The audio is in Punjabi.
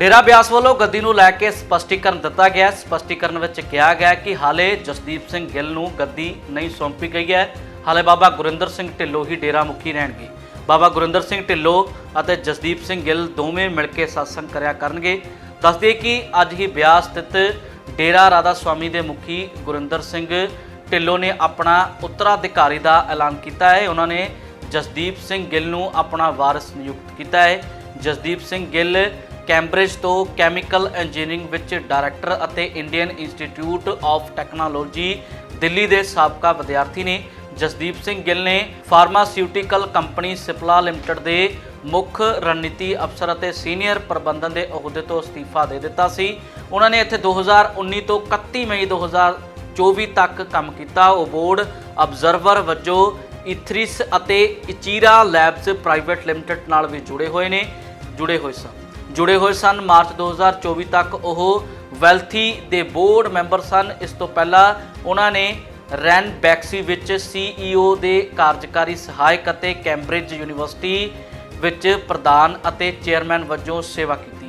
ਡੇਰਾ ਬਿਆਸ ਵੱਲੋਂ ਗੱਦੀ ਨੂੰ ਲੈ ਕੇ ਸਪਸ਼ਟੀਕਰਨ ਦਿੱਤਾ ਗਿਆ ਹੈ। ਸਪਸ਼ਟੀਕਰਨ ਵਿੱਚ ਕਿਹਾ ਗਿਆ ਕਿ ਹਾਲੇ ਜਸਦੀਪ ਸਿੰਘ ਗਿੱਲ ਨੂੰ ਗੱਦੀ ਨਹੀਂ ਸੌਂਪੀ ਗਈ ਹੈ। ਹਾਲੇ ਬਾਬਾ ਗੁਰਿੰਦਰ ਸਿੰਘ ਢਿੱਲੋਂ ਹੀ ਡੇਰਾ ਮੁਖੀ ਰਹਿਣਗੇ। ਬਾਬਾ ਗੁਰਿੰਦਰ ਸਿੰਘ ਢਿੱਲੋਂ ਅਤੇ ਜਸਦੀਪ ਸਿੰਘ ਗਿੱਲ ਦੋਵੇਂ ਮਿਲ ਕੇ satsang ਕਰਿਆ ਕਰਨਗੇ। ਦੱਸਦੇ ਕਿ ਅੱਜ ਹੀ ਬਿਆਸ ਸਥਿਤ ਡੇਰਾ ਰਾਧਾ ਸਵਾਮੀ ਦੇ ਮੁਖੀ ਗੁਰਿੰਦਰ ਸਿੰਘ ਢਿੱਲੋਂ ਨੇ ਆਪਣਾ ਉੱਤਰਾਧਿਕਾਰੀ ਦਾ ਐਲਾਨ ਕੀਤਾ ਹੈ। ਉਹਨਾਂ ਨੇ ਜਸਦੀਪ ਸਿੰਘ ਗਿੱਲ ਨੂੰ ਆਪਣਾ ਵਾਰਿਸ ਨਿਯੁਕਤ ਕੀਤਾ ਹੈ। ਜਸਦੀਪ ਸਿੰਘ ਗਿੱਲ ਕੈਂਬਰਿਜ ਤੋਂ ਕੈਮੀਕਲ ਇੰਜੀਨੀਅਰਿੰਗ ਵਿੱਚ ਡਾਇਰੈਕਟਰ ਅਤੇ Indian Institute of Technology Delhi ਦੇ ਸਾਬਕਾ ਵਿਦਿਆਰਥੀ ਨੇ ਜਸਦੀਪ ਸਿੰਘ ਗਿੱਲ ਨੇ ਫਾਰਮਾਸਿਊਟੀਕਲ ਕੰਪਨੀ ਸਿਪਲਾ ਲਿਮਟਿਡ ਦੇ ਮੁੱਖ ਰਣਨੀਤੀ ਅਫਸਰ ਅਤੇ ਸੀਨੀਅਰ ਪ੍ਰਬੰਧਨ ਦੇ ਅਹੁਦੇ ਤੋਂ ਅਸਤੀਫਾ ਦੇ ਦਿੱਤਾ ਸੀ। ਉਹਨਾਂ ਨੇ ਇੱਥੇ 2019 ਤੋਂ 31 ਮਈ 2024 ਤੱਕ ਕੰਮ ਕੀਤਾ। ਉਹ ਬੋਰਡ ਅਬਜ਼ਰਵਰ ਵਜੋਂ ਇਥਰਿਸ ਅਤੇ ਇਚੀਰਾ ਲੈਬਸ ਪ੍ਰਾਈਵੇਟ ਲਿਮਟਿਡ ਨਾਲ ਵੀ ਜੁੜੇ ਹੋਏ ਨੇ, ਜੁੜੇ ਹੋਏ ਸਨ। ਜੁੜੇ ਹੋਏ ਸਨ। ਮਾਰਚ 2024 ਤੱਕ ਉਹ ਵੈਲਥੀ ਦੇ ਬੋਰਡ ਮੈਂਬਰ ਸਨ। ਇਸ ਤੋਂ ਪਹਿਲਾਂ ਉਹਨਾਂ ਨੇ ਰੈਨ ਬੈਕਸੀ ਵਿੱਚ ਸੀਈਓ ਦੇ ਕਾਰਜਕਾਰੀ ਸਹਾਇਕ ਅਤੇ ਕੈਂਬਰਿਜ ਯੂਨੀਵਰਸਿਟੀ ਵਿੱਚ ਪ੍ਰਧਾਨ ਅਤੇ ਚੇਅਰਮੈਨ ਵਜੋਂ ਸੇਵਾ ਕੀਤੀ।